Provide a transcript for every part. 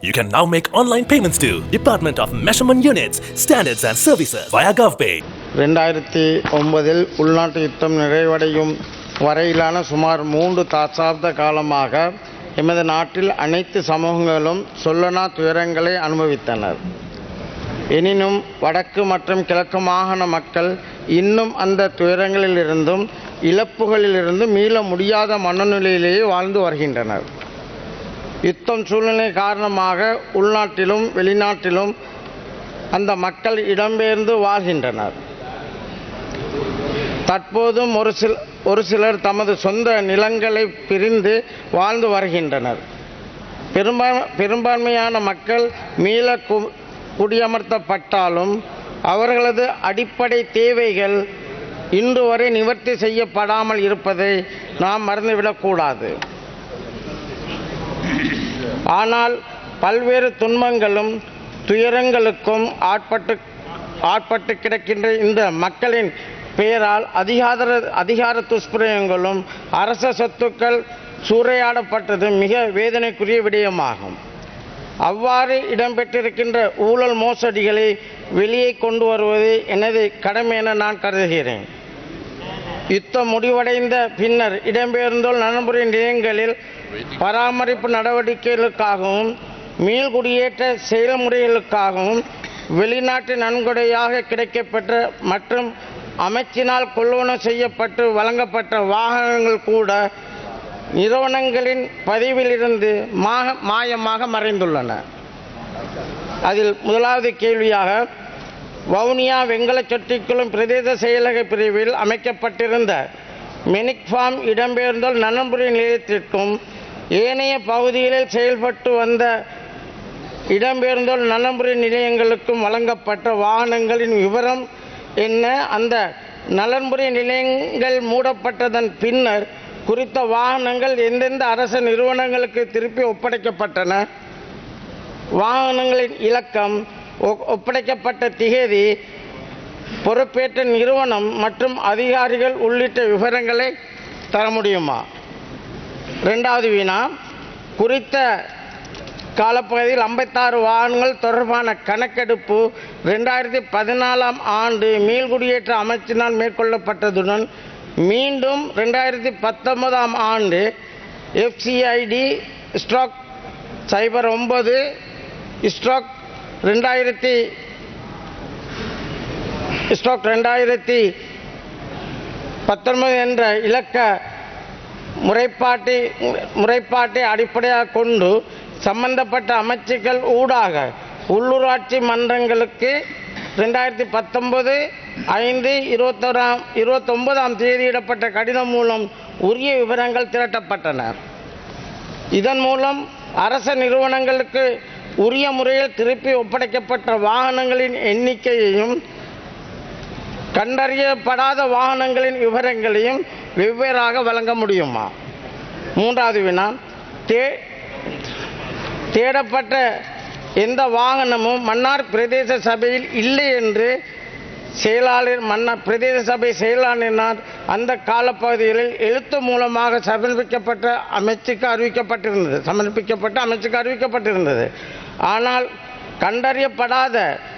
You can now make online payments to Department of Measurement Units, Standards and Services via GovPay. ரெண்டாயிரத்தி ஒன்பதில் உள்நாட்டு யுத்தம் நிறைவடையும் வரையிலான சுமார் மூன்று தசாப்த காலமாக எமது நாட்டில் அனைத்து சமூகங்களும் சொல்லனா துயரங்களை அனுபவித்தனர் எனினும் வடக்கு மற்றும் கிழக்கு மாகாண மக்கள் இன்னும் அந்த துயரங்களிலிருந்தும் இழப்புகளிலிருந்தும் மீள முடியாத மனநிலையிலேயே வாழ்ந்து வருகின்றனர் யுத்தம் சூழ்நிலை காரணமாக உள்நாட்டிலும் வெளிநாட்டிலும் அந்த மக்கள் இடம்பெயர்ந்து வாழ்கின்றனர். தற்போதும் ஒரு சில ஒரு சிலர் தமது சொந்த நிலங்களை பிரிந்து வாழ்ந்து வருகின்றனர். பெரும்பா பெரும்பான்மையான மக்கள் மீள கு குடியமர்த்தப்பட்டாலும் அவர்களது அடிப்படை தேவைகள் இன்று வரை நிவர்த்தி செய்யப்படாமல் இருப்பதை நாம் மறந்துவிடக்கூடாது ஆனால் பல்வேறு துன்பங்களும் துயரங்களுக்கும் ஆட்பட்டு ஆட்பட்டு கிடக்கின்ற இந்த மக்களின் பெயரால் அதிகார அதிகார துஷ்பிரயோகங்களும் அரச சொத்துக்கள் சூறையாடப்பட்டது மிக வேதனைக்குரிய விடயமாகும். அவ்வாறு இடம்பெற்றிருக்கின்ற ஊழல் மோசடிகளை வெளியே கொண்டு வருவது எனது கடமை என நான் கருதுகிறேன். யுத்தம் முடிவடைந்த பின்னர் இடம்பெயர்ந்தோல் நடைமுறை நிலையங்களில் பராமரிப்பு நடவடிக்கைகளுக்காகவும் மீள்குடியேற்ற செயல்முறைகளுக்காகவும் வெளிநாட்டு நன்கொடையாக கிடைக்கப்பெற்ற மற்றும் அமைச்சினால் கொள்வனம் செய்யப்பட்டு வழங்கப்பட்ட வாகனங்கள் கூட நிறுவனங்களின் பதிவிலிருந்து மாக மாயமாக மறைந்துள்ளன. அதில் முதலாவது கேள்வியாக வவுனியா வெங்கல சொட்டிக்குளம் பிரதேச செயலக பிரிவில் அமைக்கப்பட்டிருந்த மெனிக்ஃபார்ம் இடம்பெயர்ந்தோல் நலன்புரி நலம்புரி நிலையத்திற்கும் ஏனைய பகுதிகளில் செயல்பட்டு வந்த இடம்பெயர்ந்தோல் நலம்புரி நிலையங்களுக்கும் வழங்கப்பட்ட வாகனங்களின் விவரம் என்ன? அந்த நலன்புரி நிலையங்கள் மூடப்பட்டதன் பின்னர் குறித்த வாகனங்கள் எந்தெந்த அரசு நிறுவனங்களுக்கு திருப்பி ஒப்படைக்கப்பட்டன? வாகனங்களின் இலக்கம் ஒப்படைக்கப்பட்ட திகதி பொறுப்பேற்ற நிறுவனம் மற்றும் அதிகாரிகள் உள்ளிட்ட விவரங்களை தர முடியுமா? ரெண்டாவது வினா குறித்த காலப்பகுதியில் ஐம்பத்தாறு வாகனங்கள் தொடர்பான கணக்கெடுப்பு ரெண்டாயிரத்தி பதினாலாம் ஆண்டு மீள்குடியேற்ற அமைச்சினால் மேற்கொள்ளப்பட்டதுடன் மீண்டும் ரெண்டாயிரத்தி பத்தொன்பதாம் ஆண்டு எஃப்சிஐடி ஸ்ட்ராக் சைபர் ஒன்பது ஸ்ட்ராக் ரெண்டாயிரத்தி ஸ்டோக் ரெண்டாயிரத்தி பத்தொன்பது என்ற இலக்க முறைப்பாட்டை முறைப்பாட்டை அடிப்படையாக கொண்டு சம்பந்தப்பட்ட அமைச்சுக்கள் ஊடாக உள்ளூராட்சி மன்றங்களுக்கு ரெண்டாயிரத்தி பத்தொன்பது ஐந்து இருபத்தொராம் இருபத்தொன்பதாம் தேதியிடப்பட்ட கடிதம் மூலம் உரிய விவரங்கள் திரட்டப்பட்டன. இதன் மூலம் அரச நிறுவனங்களுக்கு உரிய முறையில் திருப்பி ஒப்படைக்கப்பட்ட வாகனங்களின் எண்ணிக்கையையும் கண்டறியப்படாத வாகனங்களின் விவரங்களையும் வெவ்வேறாக வழங்க முடியுமா? மூன்றாவது வினா தே தேடப்பட்ட எந்த வாகனமும் மன்னார் பிரதேச சபையில் இல்லை என்று செயலாளர் மன்னார் பிரதேச சபை செயலாளரினால் அந்த காலப்பகுதிகளில் எழுத்து மூலமாக சமர்ப்பிக்கப்பட்ட அமைச்சுக்கு அறிவிக்கப்பட்டிருந்தது சமர்ப்பிக்கப்பட்ட அமைச்சுக்கு அறிவிக்கப்பட்டிருந்தது. ஆனால் கண்டறியப்படாத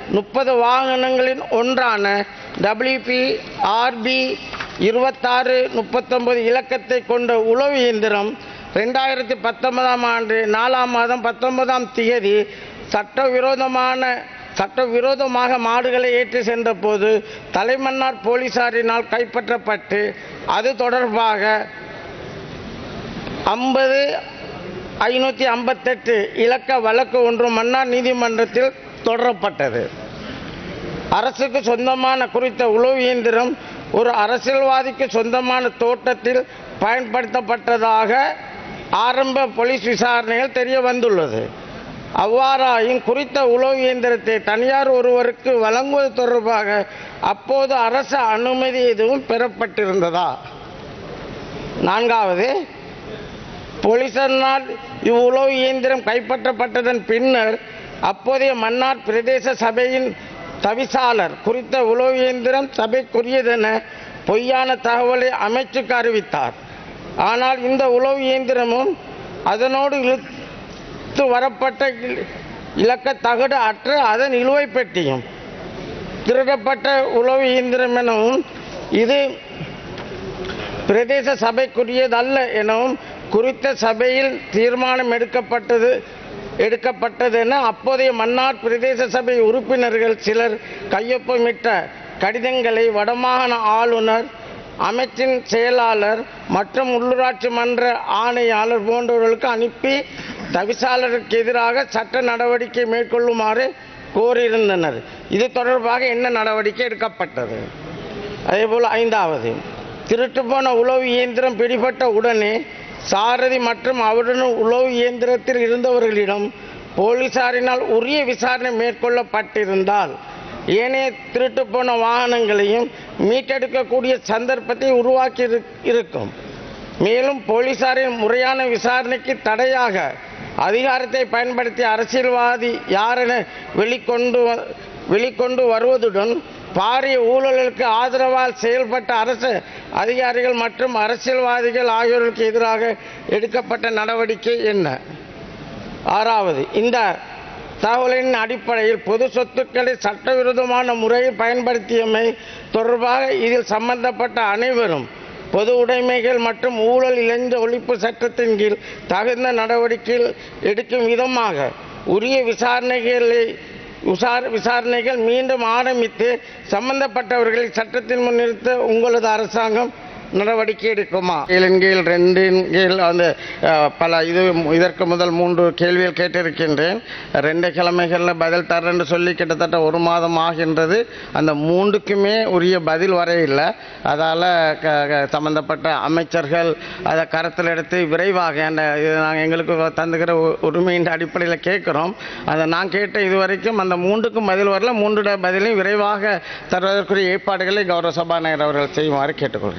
முப்பது வாகனங்களின் ஒன்றான டபிள்யூபி ஆர்பி இருபத்தாறு முப்பத்தொன்பது இலக்கத்தை கொண்ட உளவு இயந்திரம் ரெண்டாயிரத்தி பத்தொன்பதாம் ஆண்டு நாலாம் மாதம் பத்தொன்பதாம் தேதி சட்டவிரோதமான சட்டவிரோதமாக மாடுகளை ஏற்றி சென்றபோது தலைமன்னார் போலீசாரினால் கைப்பற்றப்பட்டு அது தொடர்பாக ஐம்பது ஐநூற்றி ஐம்பத்தெட்டு இலக்க வழக்கு ஒன்று மன்னார் நீதிமன்றத்தில் தொடரப்பட்டது. அரசுக்கு சொந்தமான குறித்த உளவு இயந்திரம் ஒரு அரசியல்வாதிக்கு சொந்தமான தோட்டத்தில் பயன்படுத்தப்பட்டதாக ஆரம்ப போலீஸ் விசாரணைகள் தெரிய வந்துள்ளது. அவ்வாறாயும் குறித்த உளவு இயந்திரத்தை தனியார் ஒருவருக்கு வழங்குவது தொடர்பாக அப்போது அரசு அனுமதி எதுவும் பெறப்பட்டிருந்ததா? நான்காவது போலீசாரினால் இவ்வுளவு இயந்திரம் கைப்பற்றப்பட்டதன் பின்னர் அப்போதைய மன்னார் பிரதேச சபையின் தவிசாளர் குறித்த உளவு இயந்திரம் சபைக்குரியதென பொய்யான தகவலை அமைச்சுக்கு அறிவித்தார். ஆனால் இந்த உளவு இயந்திரமும் அதனோடு இழுத்து வரப்பட்ட இலக்க தகடு அற்று அதன் இழுவை பெட்டியும் திருடப்பட்ட உளவு இயந்திரம் எனவும் இது பிரதேச சபைக்குரியதல்ல எனவும் குறித்த சபையில் தீர்மானம் எடுக்கப்பட்டது எடுக்கப்பட்டது என அப்போதைய மன்னார் பிரதேச சபை உறுப்பினர்கள் சிலர் கையொப்பமிட்ட கடிதங்களை வடமாகாண ஆளுநர் அமைச்சின் செயலாளர் மற்றும் உள்ளூராட்சி மன்ற ஆணையாளர் போன்றவர்களுக்கு அனுப்பி தவிசாளருக்கு எதிராக சட்ட நடவடிக்கை மேற்கொள்ளுமாறு கோரியிருந்தனர். இது தொடர்பாக என்ன நடவடிக்கை எடுக்கப்பட்டது? அதேபோல் ஐந்தாவது திருட்டு போன உளவு இயந்திரம் பிடிபட்ட உடனே சாரதி மற்றும் அவருடன் உளவு இயந்திரத்தில் இருந்தவர்களிடம் போலீசாரினால் உரிய விசாரணை மேற்கொள்ளப்பட்டிருந்தால் ஏனைய திருட்டு போன வாகனங்களையும் மீட்டெடுக்கக்கூடிய சந்தர்ப்பத்தை உருவாக்கி இருக்கும். மேலும் போலீசாரின் முறையான விசாரணைக்கு தடையாக அதிகாரத்தை பயன்படுத்தி அரசியல்வாதி யாரென வெளிக்கொண்டு வெளிக்கொண்டு வருவதுடன் பாரிய ஊழலுக்கு ஆதரவால் செயல்பட்ட அரசு அதிகாரிகள் மற்றும் அரசியல்வாதிகள் ஆகியோருக்கு எதிராக எடுக்கப்பட்ட நடவடிக்கை என்ன? ஆறாவது இந்த தகவலின் அடிப்படையில் பொது சொத்துக்களை சட்டவிரோதமான முறையில் பயன்படுத்தியமை தொடர்பாக இதில் சம்பந்தப்பட்ட அனைவரும் பொது உடைமைகள் மற்றும் ஊழல் இழந்த ஒழிப்பு சட்டத்தின் கீழ் தகுந்த நடவடிக்கைகள் எடுக்கும் விதமாக உரிய விசாரணைகளை விசார விசாரணைகள் மீண்டும் ஆரம்பித்து சம்பந்தப்பட்டவர்களை சட்டத்தின் முன் நிறுத்த உங்களது அரசாங்கம் நடவடிக்கை எடுக்குமா? கீழின் கீழ் ரெண்டின் கீழ் அந்த பல இது இதற்கு முதல் மூன்று கேள்விகள் கேட்டிருக்கின்றேன். ரெண்டு கிழமைகளில் பதில் தரேன்னு சொல்லி கிட்டத்தட்ட ஒரு மாதம் ஆகின்றது. அந்த மூன்றுக்குமே உரிய பதில் வரையில்லை. அதால் க சம்மந்தப்பட்ட அமைச்சர்கள் அதை கருத்தில் எடுத்து விரைவாக அந்த இது நாங்கள் எங்களுக்கு தந்துக்கிற உ- உரிமையின் அடிப்படையில் கேட்குறோம். அதை நான் கேட்ட இதுவரைக்கும் அந்த மூன்றுக்கும் பதில் வரல. மூன்று பதிலையும் விரைவாக தருவதற்குரிய ஏற்பாடுகளை கௌரவ சபாநாயகர் அவர்கள் செய்யுமாறு கேட்டுக்கொள்கிறேன்.